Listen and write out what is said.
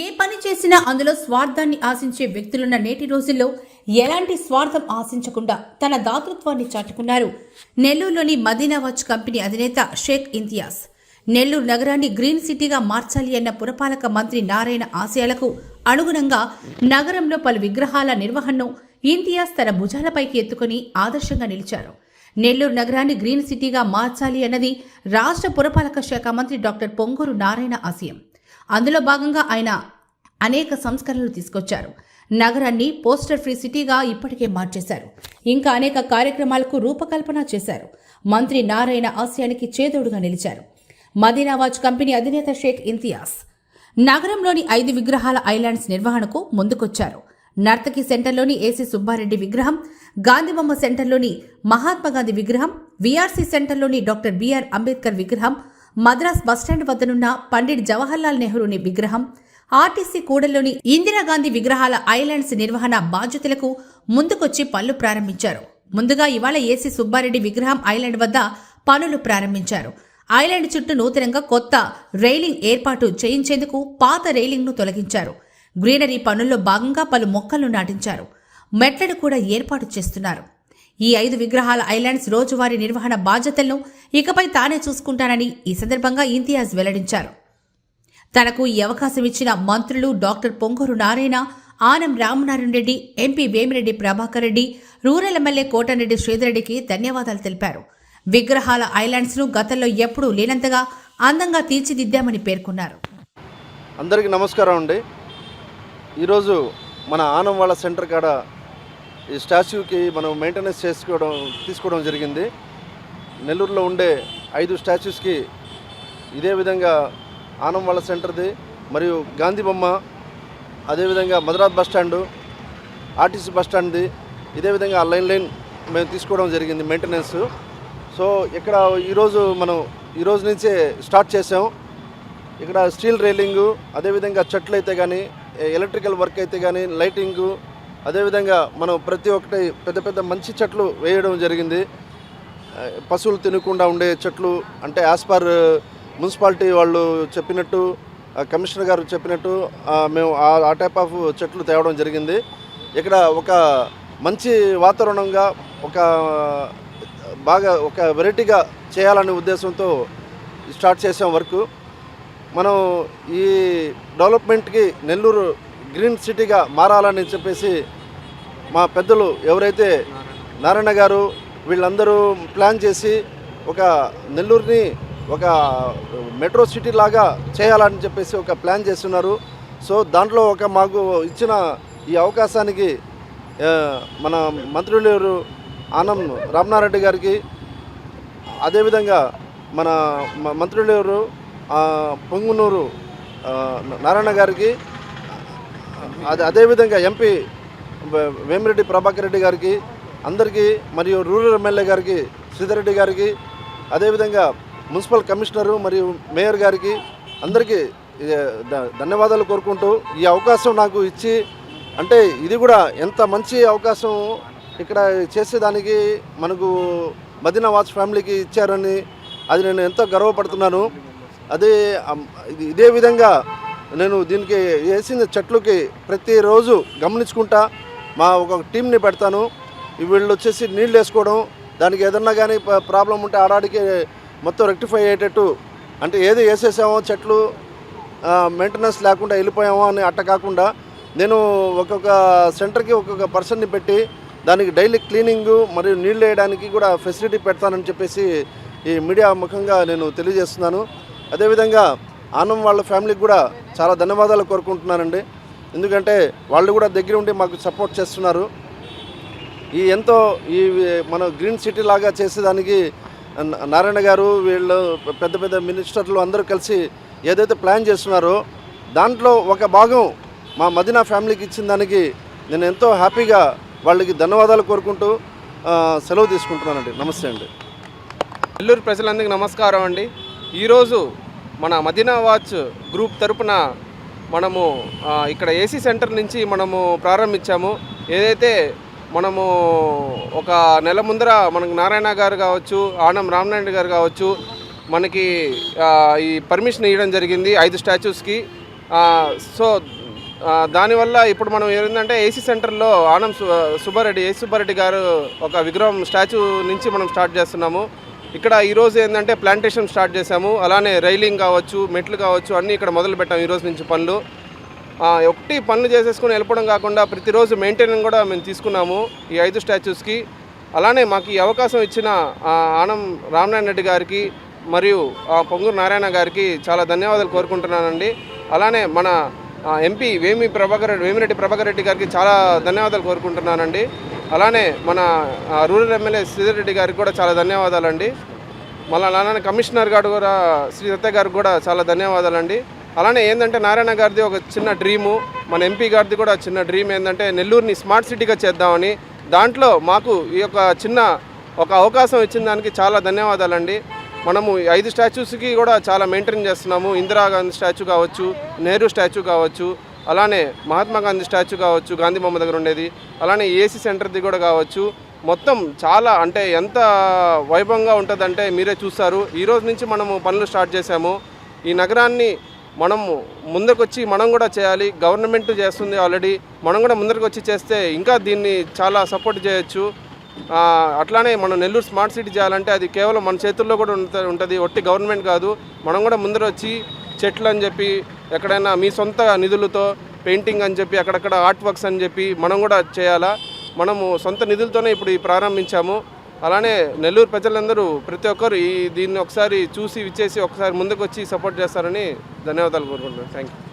ఏ పని చేసినా అందులో స్వార్థాన్ని ఆశించే వ్యక్తులున్న నేటి రోజుల్లో ఎలాంటి స్వార్థం ఆశించకుండా తన దాతృత్వాన్ని చాటుకున్నారు. నెల్లూరులోని మదీనా వాచ్ కంపెనీ అధినేత షేక్ ఇంతియాజ్. నెల్లూరు నగరాన్ని గ్రీన్ సిటీగా మార్చాలి అన్న పురపాలక మంత్రి నారాయణ ఆశయాలకు అనుగుణంగా నగరంలో పలు విగ్రహాల నిర్వహణను ఇంతియాజ్ తన భుజాలపైకి ఎత్తుకుని ఆదర్శంగా నిలిచారు. నెల్లూరు నగరాన్ని గ్రీన్ సిటీగా మార్చాలి అన్నది రాష్ట్ర పురపాలక శాఖ మంత్రి డాక్టర్ పొంగూరు నారాయణ ఆశయం. అందులో భాగంగా ఆయన అనేక సంస్కరణలు తీసుకొచ్చారు. నగరాన్ని పోస్టర్ ఫ్రీ సిటీగా ఇప్పటికే మార్చేశారు. ఇంకా అనేక కార్యక్రమాలకు రూపకల్పన చేశారు. మంత్రి నారాయణ ఆశయానికి చేదోడుగా నిలిచారు. మదీనావాజ్ కంపెనీ అధినేత షేక్ ఇంతియాజ్ నగరంలోని ఐదు విగ్రహాల ఐలాండ్స్ నిర్వహణకు ముందుకొచ్చారు. నర్తకి సెంటర్లోని ఏసీ సుబ్బారెడ్డి విగ్రహం గాంధీబొమ్మ సెంటర్లోని మహాత్మా గాంధీ విగ్రహం విఆర్సీ సెంటర్లోని డాక్టర్ బిఆర్ అంబేద్కర్ విగ్రహం మద్రాస్ బస్టాండ్ వద్దనున్న పండిట్ జవహర్లాల్ నెహ్రూని విగ్రహం ఆర్టీసీ కూడల్లోని ఇందిరాగాంధీ విగ్రహాల ఐలాండ్స్ నిర్వహణ బాధ్యతలకు ముందుకొచ్చి పనులు ప్రారంభించారు. ముందుగా ఇవాళ ఏసీ సుబ్బారెడ్డి విగ్రహం ఐలాండ్ వద్ద పనులు ప్రారంభించారు. ఐలాండ్ చుట్టూ నూతనంగా కొత్త రైలింగ్ ఏర్పాటు చేయించేందుకు పాత రైలింగ్ను తొలగించారు. గ్రీనరీ పనుల్లో భాగంగా పలు మొక్కలను నాటించారు. మెట్లను కూడా ఏర్పాటు చేస్తున్నారు. ఈ ఐదు విగ్రహాల ఐలాండ్స్ రోజువారీ నిర్వహణ బాధ్యతలను ఇకపై తానే చూసుకుంటానని ఈ సందర్భంగా ఇంతియాజ్ వెల్లడించారు. తనకు ఈ అవకాశం ఇచ్చిన మంత్రులు doctor Ponguru Narayana Anam Ramanarayana Reddy MP Vemireddy Prabhakar Reddy rural MLA Kotareddy శ్రీధర్రెడ్డికి ధన్యవాదాలు తెలిపారు. విగ్రహాల ఐలాండ్స్ను గతంలో ఎప్పుడూ లేనంతగా అందంగా తీర్చిదిద్దామని పేర్కొన్నారు. అందరికీ నమస్కారం అండి. ఈరోజు మన ఆనం వాళ్ళ సెంటర్ కాడ ఈ స్టాచ్యూకి మనం మెయింటెనెన్స్ చేసుకోవడం తీసుకోవడం జరిగింది. నెల్లూరులో ఉండే ఐదు స్టాచ్యూస్కి ఇదే విధంగా ఆనం వాళ్ళ సెంటర్ది మరియు గాంధీ బొమ్మ అదేవిధంగా Madras bus stand RTC bus స్టాండ్ది ఇదే విధంగా లైన్ లైన్ మేము తీసుకోవడం జరిగింది మెయింటెనెన్స్. సో ఇక్కడ ఈరోజు మనం ఈరోజు నుంచే స్టార్ట్ చేసాం ఇక్కడ స్టీల్ రైలింగు అదేవిధంగా చెట్లు అయితే కానీ ఎలక్ట్రికల్ వర్క్ అయితే కానీ లైటింగు అదేవిధంగా మనం ప్రతి ఒక్కటి పెద్ద పెద్ద మంచి చెట్లు వేయడం జరిగింది. పశువులు తినకుండా ఉండే చెట్లు అంటే యాజ్ పర్ మున్సిపాలిటీ వాళ్ళు చెప్పినట్టు కమిషనర్ గారు చెప్పినట్టు మేము ఆ- ఆ టైప్ ఆఫ్ చెట్లు తేవడం జరిగింది. ఇక్కడ ఒక మంచి వాతావరణంగా ఒక బాగా ఒక వెరైటీగా చేయాలనే ఉద్దేశంతో స్టార్ట్ చేసాం వర్క్. మనం ఈ డెవలప్మెంట్కి నెల్లూరు గ్రీన్ సిటీగా మారాలని చెప్పేసి మా పెద్దలు ఎవరైతే నారాయణ గారు వీళ్ళందరూ ప్లాన్ చేసి ఒక నెల్లూరుని ఒక మెట్రో సిటీ లాగా చేయాలని చెప్పేసి ఒక ప్లాన్ చేస్తున్నారు. సో దాంట్లో ఒక మాకు ఇచ్చిన ఈ అవకాశానికి మన మంత్రులు ఆనం రామనారెడ్డి గారికి అదేవిధంగా మన మంత్రులు పొంగునూరు నారాయణ గారికి అదే అదేవిధంగా ఎంపీ వేమిరెడ్డి ప్రభాకర్ రెడ్డి గారికి అందరికీ మరియు రూరల్ ఎమ్మెల్యే గారికి శ్రీధర్రెడ్డి గారికి అదేవిధంగా మున్సిపల్ కమిషనరు మరియు మేయర్ గారికి అందరికీ ధన్యవాదాలు కోరుకుంటూ ఈ అవకాశం నాకు ఇచ్చి అంటే ఇది కూడా ఎంత మంచి అవకాశం ఇక్కడ చేసేదానికి మనకు మదీనా వాచ్ ఫ్యామిలీకి ఇచ్చారని అది నేను ఎంతో గర్వపడుతున్నాను. అదే ఇది- ఇదే విధంగా నేను దీనికి వేసిన చెట్లకి ప్రతిరోజు గమనించుకుంటా మా ఒక టీంని పెడతాను. వీళ్ళు వచ్చేసి నీళ్ళు వేసుకోవడం దానికి ఏదన్నా కానీ ప్రాబ్లం ఉంటే ఆడాడికి మొత్తం రెక్టిఫై అయ్యేటట్టు అంటే ఏది వేసేసామో చెట్లు మెయింటెనెన్స్ లేకుండా వెళ్ళిపోయామో అని అట్ట కాకుండా నేను ఒక్కొక్క సెంటర్కి ఒక్కొక్క పర్సన్ని పెట్టి దానికి డైలీ క్లీనింగ్ మరియు నీళ్ళు వేయడానికి కూడా ఫెసిలిటీ పెడతానని చెప్పేసి ఈ మీడియా ముఖంగా నేను తెలియజేస్తున్నాను. అదేవిధంగా ఆనం వాళ్ళ ఫ్యామిలీకి కూడా చాలా ధన్యవాదాలు కోరుకుంటున్నానండి. ఎందుకంటే వాళ్ళు కూడా దగ్గర ఉండి మాకు సపోర్ట్ చేస్తున్నారు. ఈ ఎంతో ఈ మన గ్రీన్ సిటీ లాగా చేసేదానికి న- నారాయణ గారు వీళ్ళు పెద్ద పెద్ద మినిస్టర్లు అందరూ కలిసి ఏదైతే ప్లాన్ చేస్తున్నారో దాంట్లో ఒక భాగం మా మదినా ఫ్యామిలీకి ఇచ్చిన దానికి నేను ఎంతో హ్యాపీగా వాళ్ళకి ధన్యవాదాలు కోరుకుంటూ సెలవు తీసుకుంటున్నానండి. నమస్తే అండి. నెల్లూరు ప్రజలందరికీ నమస్కారం అండి. ఈరోజు మన మదీనా వాచ్ గ్రూప్ తరపున మనము ఇక్కడ ఏసీ సెంటర్ నుంచి మనము ప్రారంభించాము. ఏదైతే మనము ఒక నెల ముందర మనకు నారాయణ గారు కావచ్చు ఆనం రామనాయుడు గారు కావచ్చు మనకి ఈ పర్మిషన్ ఇవ్వడం జరిగింది ఐదు స్టాచ్యూస్కి. సో దానివల్ల ఇప్పుడు మనం ఏంటంటే ఏసీ సెంటర్లో ఆనం సుబ్బారెడ్డి ఏసీ సుబ్బారెడ్డి గారు ఒక విగ్రహం స్టాచ్యూ నుంచి మనం స్టార్ట్ చేస్తున్నాము. ఇక్కడ ఈరోజు ఏంటంటే ప్లాంటేషన్ స్టార్ట్ చేశాము. అలానే రైలింగ్ కావచ్చు మెట్లు కావచ్చు అన్నీ ఇక్కడ మొదలు పెట్టాము ఈరోజు నుంచి పనులు. ఒకటి పనులు చేసేసుకుని వెళ్ళిపోవడం కాకుండా ప్రతిరోజు మెయింటెనెన్స్ కూడా మేము తీసుకున్నాము ఈ ఐదు స్టాచ్యూస్కి అలానే మాకు ఈ అవకాశం ఇచ్చిన ఆనం రామనారాయణ రెడ్డి గారికి మరియు ఆ, పొంగూరు నారాయణ గారికి చాలా ధన్యవాదాలు కోరుకుంటున్నానండి. అలానే మన ఎంపీ వేమి ప్రభాకర్ రెడ్డి వేమిరెడ్డి ప్రభాకర్ రెడ్డి గారికి చాలా ధన్యవాదాలు కోరుకుంటున్నానండి. అలానే మన రూరల్ ఎమ్మెల్యే శ్రీధర్ రెడ్డి గారికి కూడా చాలా ధన్యవాదాలండి. మళ్ళీ అలానే కమిషనర్ గారు కూడా శ్రీ సత్య గారికి కూడా చాలా ధన్యవాదాలండి. అలానే ఏంటంటే నారాయణ గారిది ఒక చిన్న డ్రీము మన ఎంపీ గారిది కూడా చిన్న డ్రీమ్ ఏంటంటే నెల్లూరుని స్మార్ట్ సిటీగా చేద్దామని దాంట్లో మాకు ఈ యొక్క చిన్న ఒక అవకాశం ఇచ్చిన దానికి చాలా ధన్యవాదాలండి. మనము ఐదు స్టాచ్యూస్కి కూడా చాలా మెయింటైన్ చేస్తున్నాము. ఇందిరాగాంధీ స్టాచ్యూ కావచ్చు నెహ్రూ స్టాచ్యూ కావచ్చు అలానే మహాత్మా గాంధీ స్టాచ్యూ కావచ్చు గాంధీ బొమ్మ దగ్గర ఉండేది అలానే ఏసీ సెంటర్ది కూడా కావచ్చు. మొత్తం చాలా అంటే ఎంత వైభవంగా ఉంటుందంటే మీరే చూస్తారు. ఈరోజు నుంచి మనము పనులు స్టార్ట్ చేశాము. ఈ నగరాన్ని మనము ముందుకొచ్చి మనం కూడా చేయాలి. గవర్నమెంట్ చేస్తుంది ఆల్రెడీ. మనం కూడా ముందరకు వచ్చి చేస్తే ఇంకా దీన్ని చాలా సపోర్ట్ చేయొచ్చు. అట్లానే మనం నెల్లూరు స్మార్ట్ సిటీ చేయాలంటే అది కేవలం మన చేతుల్లో కూడా ఉంటుంది. ఒట్టి గవర్నమెంట్ కాదు. మనం కూడా ముందర వచ్చి చెట్లు అని చెప్పి ఎక్కడైనా మీ సొంత నిధులతో పెయింటింగ్ అని చెప్పి అక్కడక్కడ ఆర్ట్ వర్క్స్ అని చెప్పి మనం కూడా చేయాలా? మనము సొంత నిధులతోనే ఇప్పుడు ప్రారంభించాము. అలానే నెల్లూరు ప్రజలందరూ ప్రతి ఒక్కరు ఈ దీన్ని ఒకసారి చూసి విచ్చేసి ఒకసారి ముందుకు వచ్చి సపోర్ట్ చేస్తారని ధన్యవాదాలు కోరుకుంటున్నాను. Thank you